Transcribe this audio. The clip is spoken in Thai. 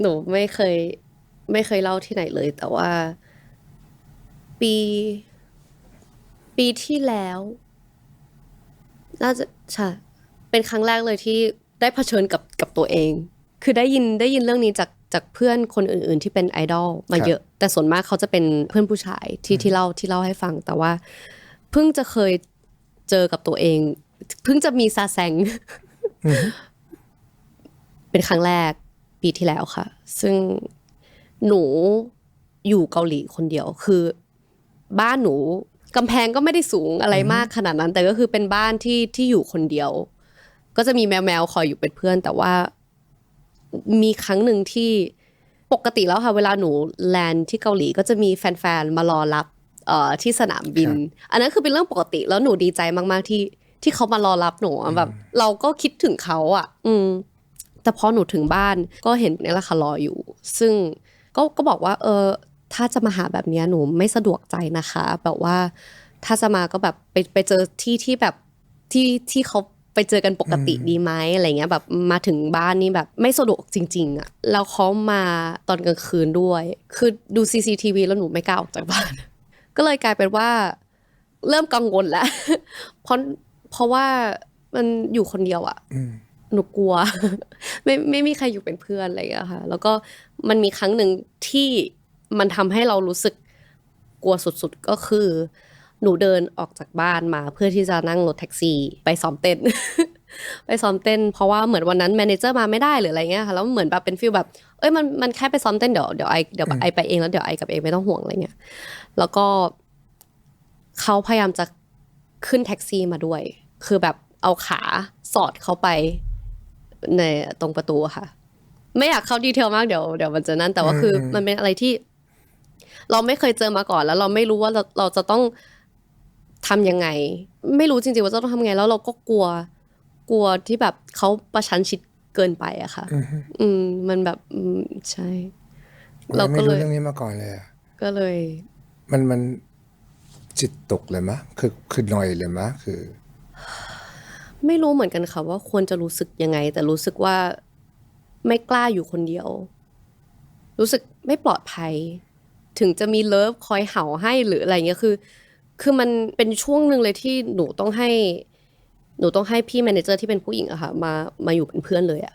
หนูไม่เคย ไม่เคยเล่าที่ไหนเลย แต่ว่า ปี ปีที่แล้ว น่าจะใช่เป็นครั้งแรกเลยที่ได้เผชิญกับกับตัวเอง คือได้ยินได้ยินเรื่องนี้จากจากเพื่อนคนอื่น ๆ ที่เป็นไอดอลมาครับเยอะ แต่ส่วนมากเขาจะเป็นเพื่อนผู้ชายที่ที่เล่าที่เล่าให้ฟัง แต่ว่า เพิ่งจะเคยเจอกับตัวเอง เพิ่งจะมีซาแซงเป็นครั้งแรก ปีที่แล้วค่ะ ซึ่งหนูอยู่เกาหลีคนเดียวคือ บ้านหนูกำแพงก็ไม่ได้สูงอะไรมากขนาดนั้น แต่ก็คือเป็นบ้านที่ที่อยู่คนเดียว ก็จะมีแมวแมวๆคอยอยู่เป็นเพื่อน แต่ว่ามีครั้งหนึ่งที่ปกติแล้วค่ะ เวลาหนูแลนด์ที่เกาหลีก็จะมีแฟนๆมารอรับเอ่อที่สนามบิน อันนั้นคือเป็นเรื่องปกติแล้วหนูดีใจมากๆที่ที่เขามารอรับหนูอะแบบ เราก็คิดถึงเขาอะ อืม แต่พอหนูถึงบ้านก็เห็นเนี่ยแหละค่ะรออยู่ ซึ่งก็ก็บอกว่า เออ ถ้าจะมาหาแบบเนี้ยหนูไม่สะดวกใจนะคะ แบบว่า ถ้าจะมาก็แบบไปไปเจอที่ที่แบบที่ที่เขาไปเจอกันปกติดีไหมอะไรเงี้ยแบบมาถึงบ้านนี่แบบไม่สะดวกจริง ๆอะแล้วเขามาตอนกลางคืนด้วย คือดู CCTV แล้วหนูไม่กล้าออกจากบ้าน ก็เลยกลายเป็นว่า เริ่มกังวลแล้วเพราะเพราะว่ามันอยู่คนเดียวอะอืม หนูกลัว ไม่ไม่มีใครอยู่เป็นเพื่อนอะไรอย่างเงี้ยค่ะ แล้วก็มันมีครั้งหนึ่งที่มันทำให้เรารู้สึกกลัวสุดๆก็คือ หนูเดินออกจากบ้านมา เพื่อที่จะนั่งรถแท็กซี่ไปซ้อมเต้น ไปซ้อมเต้น เพราะว่าเหมือนวันนั้นแมเนเจอร์มาไม่ได้หรืออะไรเงี้ยค่ะแล้วเหมือนแบบเป็นฟีลแบบเอ้ยมันมันแค่ไปซ้อมเต้นเดี๋ยวเดี๋ยวไอเดี๋ยวไอไปเองแล้วเดี๋ยวไอกับเองไม่ต้องห่วงอะไรเงี้ยแล้วก็เขาพยายามจะขึ้นแท็กซี่มาด้วย คือแบบเอาขาสอดเข้าไป ในตรงประตูอะค่ะ ไม่อยากเข้าดีเทลมากเดี๋ยวเดี๋ยวมันจะนั่นแต่ว่าคืออมมันเป็นอะไรที่ เราไม่เคยเจอมาก่อนแล้ว เราไม่รู้ว่าเราเราจะต้องทำยังไง ไม่รู้จริงๆว่าจะต้องทำยังไง แล้วเราก็กลัวกลัวที่แบบเขาประชันชิดเกินไปอะค่ะ อืมอืมมันแบบอืมใช่ เราเราก็ไม่เลรู้ยเรื่องนี้มาก่อนเลยอะก็เลย มันมันจิตตกเลยมะ คือคือหน่อยเลยมะ คือ ไม่รู้เหมือนกันค่ะว่าควรจะรู้สึกยังไง แต่รู้สึกว่าไม่กล้าอยู่คนเดียว รู้สึกไม่ปลอดภัย ถึงจะมีเลิฟคอยเห่าให้หรืออะไรเงี้ยคือ คือมันเป็นช่วงหนึ่งเลยที่หนูต้องให้ หนูต้องให้พี่แมเนเจอร์ที่เป็นผู้หญิงอะค่ะมามาอยู่เป็นเพื่อนเลยอะ